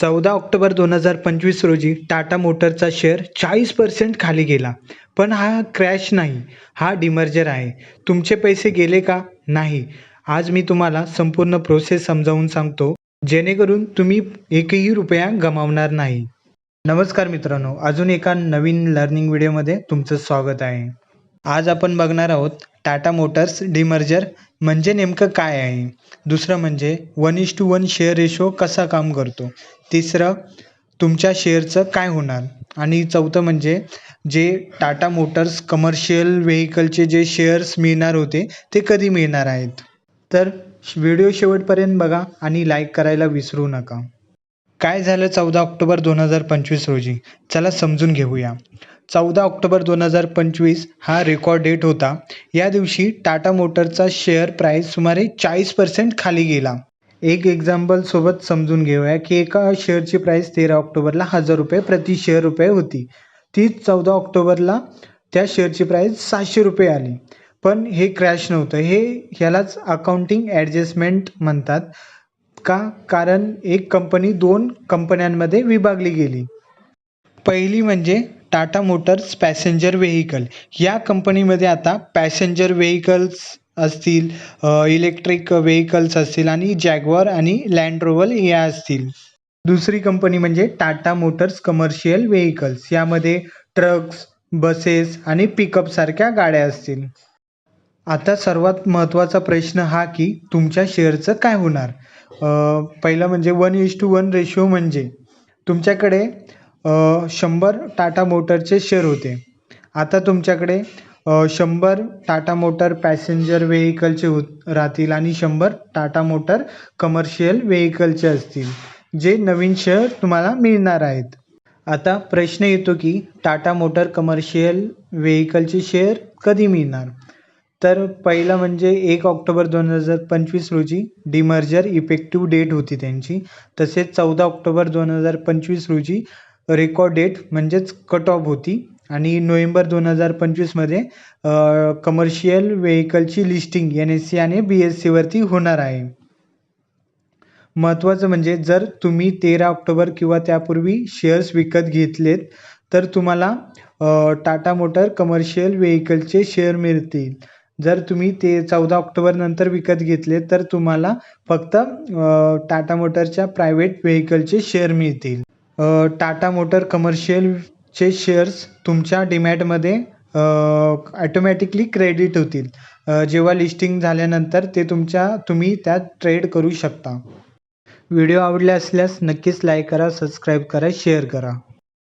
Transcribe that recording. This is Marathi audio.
चौदा ऑक्टोबर दोन हजार पंचवीस रोजी टाटा मोटरचा शेअर चाळीस पर्सेंट खाली गेला. पण हा क्रॅश नाही हा डिमर्जर आहे. तुमचे पैसे गेले का? नाही. आज मी तुम्हाला संपूर्ण प्रोसेस समजावून सांगतो. जेणेकरून तुम्ही एकही रुपया गमावणार नाही. नमस्कार मित्रांनो अजून एका नवीन लर्निंग व्हिडिओमध्ये तुमचं स्वागत आहे. आज आपण बघणार आहोत टाटा मोटर्स डिमर्जर म्हणजे नेमकं काय आहे? दुसरं म्हणजे वन इश टू वन शेअर रेशो कसा काम करतो? तिसरं तुमच्या शेअरचं काय होणार? आणि चौथं म्हणजे जे टाटा मोटर्स कमर्शियल व्हेकलचे जे शेअर्स मिळणार होते ते कधी मिळणार आहेत? तर व्हिडिओ शेवटपर्यंत बघा आणि लाईक करायला विसरू नका. काय झालं चौदा ऑक्टोबर दोन हजार पंचवीस रोजी? चला समजून घेऊया. चौदा ऑक्टोबर दोन हजार पंचवीस हा रेकॉर्ड डेट होता. या दिवशी टाटा मोटरचा शेअर प्राईस सुमारे चाळीस पर्सेंट खाली गेला. एक एक्झाम्पल सोबत समजून घेऊया की एका शेअरची प्राईस तेरा ऑक्टोबरला हजार रुपये प्रति शेअर रुपये होती. तीच चौदा ऑक्टोबरला त्या शेअरची प्राईस सहाशे रुपये आली. पण हे क्रॅश नव्हतं. हे ह्यालाच अकाउंटिंग ॲडजस्टमेंट म्हणतात का? कारण एक कंपनी दोन कंपन्यांमध्ये विभागली गेली. पहिली म्हणजे टाटा मोटर्स पॅसेंजर व्हेकल या कंपनीमध्ये आता पॅसेंजर व्हेकल्स असतील इलेक्ट्रिक व्हेकल्स असतील आणि जॅग्वार आणि लँड रोवर या असतील. दुसरी कंपनी म्हणजे टाटा मोटर्स कमर्शियल व्हेकल्स यामध्ये ट्रक्स बसेस आणि पिकअपसारख्या गाड्या असतील. आता सर्वात महत्त्वाचा प्रश्न हा की तुमच्या शेअरचं काय होणार? पहिलं म्हणजे one is to one ratio म्हणजे तुमच्याकडे शंभर टाटा मोटरचे शेअर होते. आता तुमच्याकडे शंभर टाटा मोटर पॅसेंजर व्हेकलचे होत राहतील आणि शंभर टाटा मोटर कमर्शियल व्हेकलचे असतील जे नवीन शेअर तुम्हाला मिळणार आहेत. आता प्रश्न येतो की टाटा मोटर कमर्शियल व्हेकलचे शेअर कधी मिळणार? तर पहिलं म्हणजे एक ऑक्टोबर दोन हजार पंचवीस रोजी डिमर्जर इफेक्टिव्ह डेट होती त्यांची. तसेच चौदा ऑक्टोबर दोन हजार पंचवीस रोजी रेकॉर्ड डेट म्हणजेच कट ऑफ होती. आणि नोव्हेंबर दोन हजार पंचवीसमध्ये कमर्शियल व्हेकलची लिस्टिंग एन एस सी आणि बी एस सीवरती होणार आहे. महत्त्वाचं म्हणजे जर तुम्ही तेरा ऑक्टोबर किंवा त्यापूर्वी शेअर्स विकत घेतलेत तर तुम्हाला टाटा मोटर कमर्शियल व्हेकलचे शेअर मिळतील. जर तुम्ही ते चौदा ऑक्टोबर नंतर विकत घेतले तर तुम्हाला फक्त टाटा मोटरच्या प्रायव्हेट व्हेकलचे शेअर मिळतील. टाटा मोटर कमर्शियलचे शेअर्स तुमच्या डिमॅटमध्ये ॲटोमॅटिकली क्रेडिट होतील. जेव्हा लिस्टिंग झाल्यानंतर ते तुमच्या तुम्ही त्यात ट्रेड करू शकता. व्हिडिओ आवडले असल्यास नक्कीच लाईक करा सबस्क्राईब करा शेअर करा.